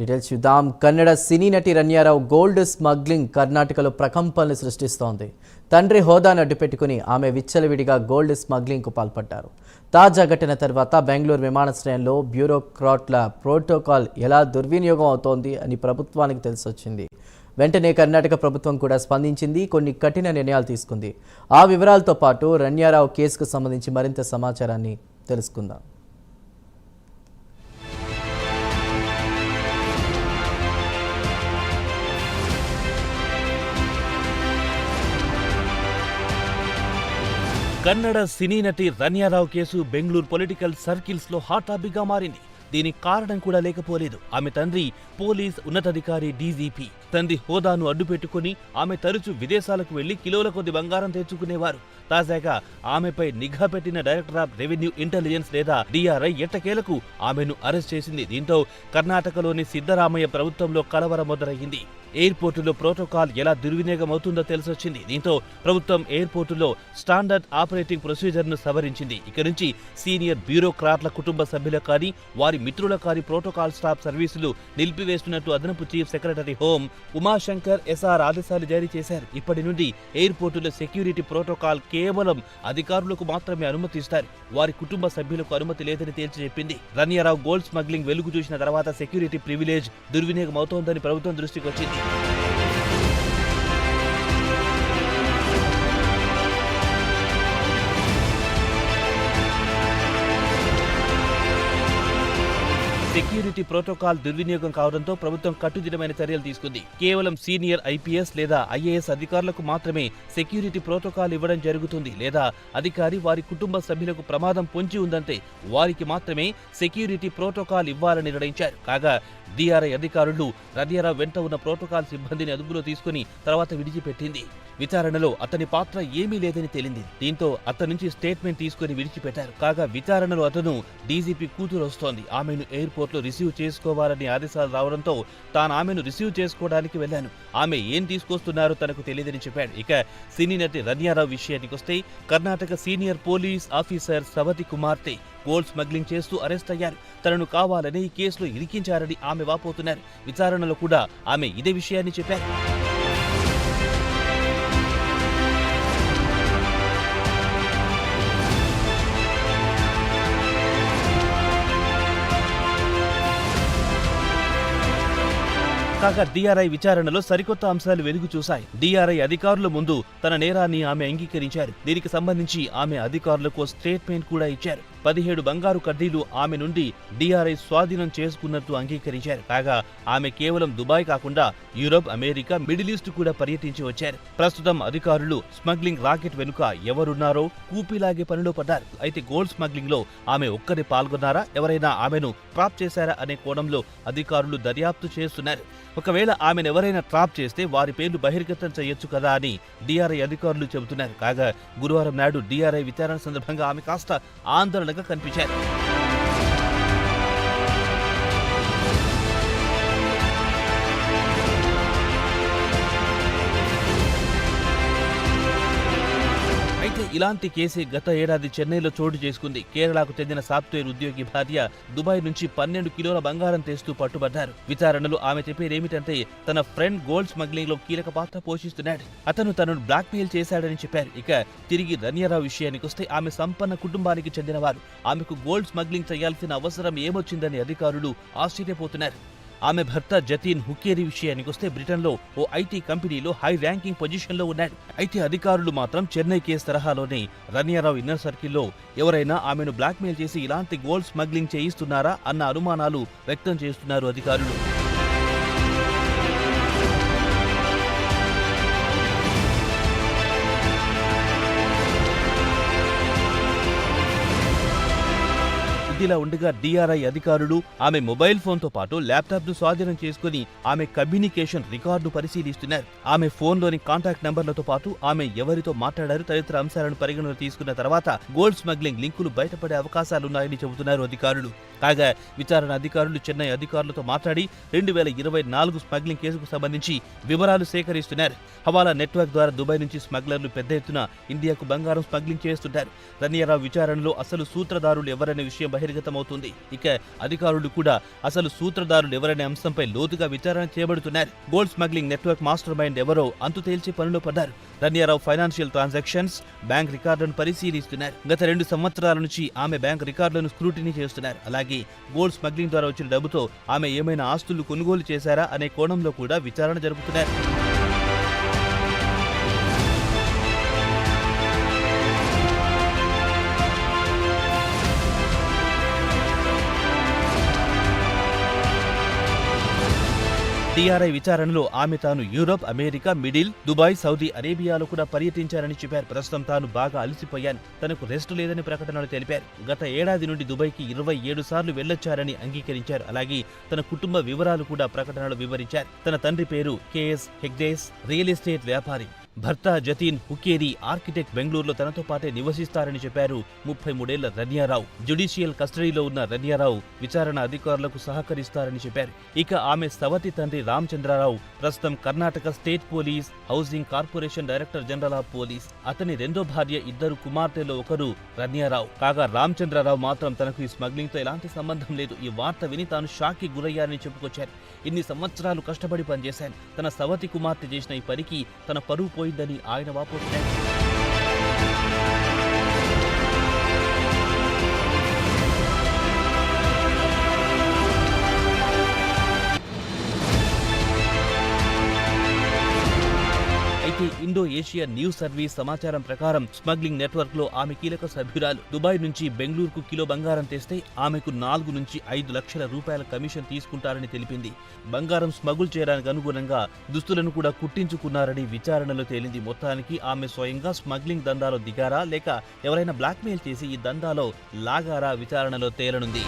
Details చూద్దాం. కన్నడ సినీ నటి Ranya Rao gold smuggling కర్ణాటకలో ప్రకంపనలు సృష్టిస్తోంది. తండ్రి హోదాను అడ్డుపెట్టుకుని ఆమె విచ్చలవిడిగా గోల్డ్ స్మగ్లింగ్కు పాల్పడ్డారు. తాజా ఘటన తర్వాత బెంగళూరు విమానాశ్రయంలో బ్యూరోక్రాట్ల ప్రోటోకాల్ ఎలా దుర్వినియోగం అవుతోంది అని ప్రభుత్వానికి తెలిసొచ్చింది. వెంటనే కర్ణాటక ప్రభుత్వం కూడా స్పందించింది కొన్ని కఠిన నిర్ణయాలు తీసుకుంది. ఆ వివరాలతో పాటు రన్యారావు కేసుకు సంబంధించి మరింత సమాచారాన్ని తెలుసుకుందాం. కన్నడ సినీ నటి రన్యారావు కేసు బెంగళూరు పొలిటికల్ సర్కిల్స్లో హాట్ టాపిక్గా మారింది. దీనికి కారణం కూడా లేకపోలేదు. ఆమె తండ్రి పోలీస్ ఉన్నతాధికారి డీజీపీ. తండ్రి హోదాను అడ్డుపెట్టుకుని ఆమె తరచూ విదేశాలకు వెళ్ళి కిలోల కొద్ది బంగారం తెచ్చుకునేవారు. తాజాగా ఆమెపై నిఘా పెట్టిన డైరెక్టర్ ఆఫ్ రెవెన్యూ ఇంటెలిజెన్స్ లేదా డిఆర్ఐ ఎట్టకేలకు ఆమెను అరెస్ట్ చేసింది. దీంతో కర్ణాటకలోని సిద్ధరామయ్య ప్రభుత్వంలో కలవరం మొదలయ్యింది ఎయిర్పోర్టులో ప్రోటోకాల్ ఎలా దుర్వినియోగం అవుతుందో తెలిసొచ్చింది. దీంతో ప్రభుత్వం ఎయిర్పోర్టులో స్టాండర్డ్ ఆపరేటింగ్ ప్రొసీజర్ను సవరించింది. ఇక నుంచి సీనియర్ బ్యూరోక్రాట్ల కుటుంబ సభ్యుల కానీ వారి మిత్రుల కానీ ప్రోటోకాల్ స్టాఫ్ సర్వీసులు నిలిపివేస్తున్నట్టు అదనపు chief secretary home Umashankar SR ఆదేశాలు జారీ చేశారు. ఇప్పటి నుండి ఎయిర్పోర్టులో సెక్యూరిటీ ప్రోటోకాల్ కేవలం అధికారులకు మాత్రమే అనుమతిస్తారు. వారి కుటుంబ సభ్యులకు అనుమతి లేదని తేల్చి చెప్పింది. రన్యారావు గోల్డ్ స్మగ్లింగ్ వెలుగు చూసిన తర్వాత సెక్యూరిటీ ప్రివిలేజ్ దుర్వినియోగం అవుతోందని ప్రభుత్వం దృష్టికి వచ్చింది Bye. సెక్యూరిటీ ప్రోటోకాల్ దుర్వినియోగం కావడంతో ప్రభుత్వం కట్టుదిటమైన చర్యలు తీసుకుంది. కేవలం సీనియర్ ఐపీఎస్ లేదా ఐఏఎస్ అధికారులకు మాత్రమే సెక్యూరిటీ ప్రోటోకాల్ ఇవ్వడం జరుగుతుంది లేదా అధికారి వారి కుటుంబ సభ్యులకు ప్రమాదం పొంచి ఉందంటే వారికి మాత్రమే సెక్యూరిటీ ప్రోటోకాల్ ఇవ్వాలని నిర్ణయించారు. కాగా డిఆర్ఐ అధికారులు రదియారా వెంట ఉన్న ప్రోటోకాల్ సిబ్బందిని అదుపులో తీసుకుని తర్వాత విడిచిపెట్టింది. విచారణలో అతని పాత్ర ఏమీ లేదని తేలింది. దీంతో అతని నుంచి స్టేట్మెంట్ తీసుకుని విడిచిపెట్టారు. కాగా విచారణలో అతను డీజీపీ కూతురు వస్తోంది. ఆమెను ఎయిర్పోర్ట్లో రిసీవ్ చేసుకోవాలని ఆదేశాలు రావడంతో తాను ఆమెను రిసీవ్ చేసుకోవడానికి వెళ్ళాను. ఆమె ఏం తీసుకొస్తున్నారో తనకు తెలియదని చెప్పాడు. ఇక సినీ నటి రన్యారావు విషయానికి వస్తే కర్ణాటక సీనియర్ పోలీస్ ఆఫీసర్ సవతి కుమార్తె గోల్డ్ స్మగ్లింగ్ చేస్తూ అరెస్ట్ అయ్యారు. తనను కావాలని ఈ కేసులో ఇరికించారని ఆమె వాపోతున్నారు. విచారణలో కూడా ఆమె ఇదే విషయాన్ని చెప్పారు. కాగా డిఆర్ఐ విచారణలో సరికొత్త అంశాలు వెలుగు చూశాయి. డిఆర్ఐ అధికారుల ముందు తన నేరాన్ని ఆమె అంగీకరించారు. దీనికి సంబంధించి ఆమె అధికారులకు స్టేట్మెంట్ కూడా ఇచ్చారు. పదిహేడు బంగారు కడ్డీలు ఆమె నుండి డిఆర్ఐ స్వాధీనం చేసుకున్నట్లు అంగీకరించారు. కాగా ఆమె కేవలం దుబాయ్ కాకుండా యూరోప్ అమెరికా మిడిల్ ఈస్ట్ కూడా పర్యటించి వచ్చారు. ప్రస్తుతం అధికారులు స్మగ్లింగ్ రాకెట్ వెనుక ఎవరున్నారో కూపిలాగే పనిలో పడ్డారు. అయితే గోల్డ్ స్మగ్లింగ్లో ఆమె ఒక్కరే పాల్గొన్నారా? ఎవరైనా ఆమెను ట్రాప్ చేశారా అనే కోణంలో అధికారులు దర్యాప్తు చేస్తున్నారు. ఒకవేళ ఆమెను ఎవరైనా ట్రాప్ చేస్తే వారి పేర్లు బహిర్గతం చేయొచ్చు కదా అని డిఆర్ఐ అధికారులు చెబుతున్నారు. కాగా గురువారం నాడు డిఆర్ఐ విచారణ సందర్భంగా ఆమె కాస్త ఆందోళన Alınga kan Pichet. ఇలాంటి కేసే గత ఏడాది చెన్నైలో చోటు చేసుకుంది. కేరళకు చెందిన సాఫ్ట్వేర్ ఉద్యోగి భార్య దుబాయ్ నుంచి పన్నెండు కిలోల బంగారం తెస్తూ పట్టుబడ్డారు. విచారణలో ఆమె చెప్పేదేమిటంటే తన ఫ్రెండ్ గోల్డ్ స్మగ్లింగ్లో కీలక పాత్ర పోషిస్తున్నాడు. అతను తనను బ్లాక్మెయిల్ చేశాడని చెప్పారు. ఇక తిరిగి రన్యారావు విషయానికి వస్తే ఆమె సంపన్న కుటుంబానికి చెందినవారు. ఆమెకు గోల్డ్ స్మగ్లింగ్ చేయాల్సిన అవసరం ఏమొచ్చిందని అధికారులు ఆశ్చర్యపోతున్నారు. ఆమె భర్త జతీన్ హుకేరి విషయానికి వస్తే బ్రిటన్లో ఓ ఐటీ కంపెనీలో హై ర్యాంకింగ్ పొజిషన్లో ఉన్నాడు అయితే అధికారులు మాత్రం చెన్నై కేసు తరహాలోనే రన్యారావు ఇన్నర్ సర్కిల్లో ఎవరైనా ఆమెను బ్లాక్మెయిల్ చేసి ఇలాంటి గోల్డ్ స్మగ్లింగ్ చేయిస్తున్నారా అన్న అనుమానాలు వ్యక్తం చేస్తున్నారు అధికారులు. ఇదిలా ఉండగా డిఆర్ఐ అధికారులు ఆమె మొబైల్ ఫోన్తో పాటు ల్యాప్టాప్ను స్వాధీనం చేసుకుని ఆమె కమ్యూనికేషన్ రికార్డు పరిశీలిస్తున్నారు. ఆమె ఫోన్లోని కాంటాక్ట్ నెంబర్లతో పాటు ఆమె ఎవరితో మాట్లాడారు తదితర అంశాలను పరిగణలో తీసుకున్న తర్వాత గోల్డ్ స్మగ్లింగ్ లింకులు బయటపడే అవకాశాలున్నాయని చెబుతున్నారు అధికారులు. కాగా విచారణ అధికారులు చెన్నై అధికారులతో మాట్లాడి రెండు వేల ఇరవై నాలుగు స్మగ్లింగ్ కేసుకు సంబంధించి వివరాలు సేకరిస్తున్నారు. హవాలా నెట్వర్క్ ద్వారా దుబాయ్ నుంచి స్మగ్లర్లు పెద్ద ఎత్తున ఇండియాకు బంగారం స్మగ్లింగ్ చేస్తుంటారు. రన్యారావు విచారణలో అసలు సూత్రధారులు ఎవరనే విషయం బహిరంగ బహిర్గతమవుతుంది. ఇక అధికారులు కూడా అసలు సూత్రధారులు ఎవరనే అంశంపై లోతుగా విచారణ చేయబడుతున్నారు. Gold smuggling network mastermind ఎవరో అంతు తేల్చి పనిలో పడ్డారు. ధన్యారావు ఫైనాన్షియల్ ట్రాన్సాక్షన్స్ బ్యాంక్ రికార్డులను పరిశీలిస్తున్నారు. గత రెండు సంవత్సరాల నుంచి ఆమె బ్యాంక్ రికార్డులను స్క్రూటినీ చేస్తున్నారు. అలాగే గోల్డ్ స్మగ్లింగ్ ద్వారా వచ్చిన డబ్బుతో ఆమె ఏమైనా ఆస్తులు కొనుగోలు చేశారా అనే కోణంలో కూడా విచారణ జరుపుతున్నారు. టీఆర్ఐ విచారణలో ఆమె తాను Europe America middle Dubai Saudi అరేబియాలో కూడా పర్యటించారని చెప్పారు. ప్రస్తుతం తాను బాగా అలసిపోయాను. తనకు రెస్ట్ లేదని ప్రకటనలు తెలిపారు. గత ఏడాది నుండి దుబాయ్కి ఇరవై ఏడు సార్లు వెళ్ళొచ్చారని అంగీకరించారు. అలాగే తన కుటుంబ వివరాలు కూడా ప్రకటనలు వివరించారు. తన తండ్రి పేరు కేఎస్ హెగ్దేస్ రియల్ ఎస్టేట్ వ్యాపారి. భర్త జతీన్ హుకేరి ఆర్కిటెక్ట్ బెంగళూరులో తనతో పాటే నివసిస్తారని చెప్పారు ముప్పై మూడేళ్ళ రన్యారావు. జ్యుడిషియల్ కస్టడీలో ఉన్న రన్యారావు విచారణ అధికారులకు సహకరిస్తారని చెప్పారు. ఇక ఆమె సవతి తండ్రి రామచంద్రరావు ప్రస్తుతం Karnataka state police housing corporation director general of police అతని రెండో భార్య ఇద్దరు కుమార్తెలో ఒకరు రన్యారావు. కాగా రామచంద్రరావు మాత్రం తనకు ఈ స్మగ్లింగ్తో ఎలాంటి సంబంధం లేదు. ఈ వార్త విని తాను షాక్కి గురయ్యారని చెప్పుకొచ్చారు. ఇన్ని సంవత్సరాలు కష్టపడి పనిచేశాను. తన సవతి కుమార్తె చేసిన ఈ పనికి తన పరువు పోయిందని ఆయన వాపోతున్నారు ఇండో ఏషియా న్యూస్ సర్వీస్ సమాచారం ప్రకారం స్మగ్లింగ్ నెట్వర్క్లో ఆమె కీలక సభ్యురాలు. దుబాయ్ నుంచి బెంగళూరుకు కిలో బంగారం తెస్తే ఆమెకు నాలుగు నుంచి ఐదు లక్షల రూపాయల కమిషన్ తీసుకుంటారని తెలిపింది. బంగారం స్మగుల్ చేయడానికి అనుగుణంగా దుస్తులను కూడా కుట్టించుకున్నారని విచారణలో తేలింది. మొత్తానికి ఆమె స్వయంగా స్మగ్లింగ్ దందాలో దిగారా లేక ఎవరైనా బ్లాక్మెయిల్ చేసి ఈ దందాలో లాగారా విచారణలో తేలనుంది.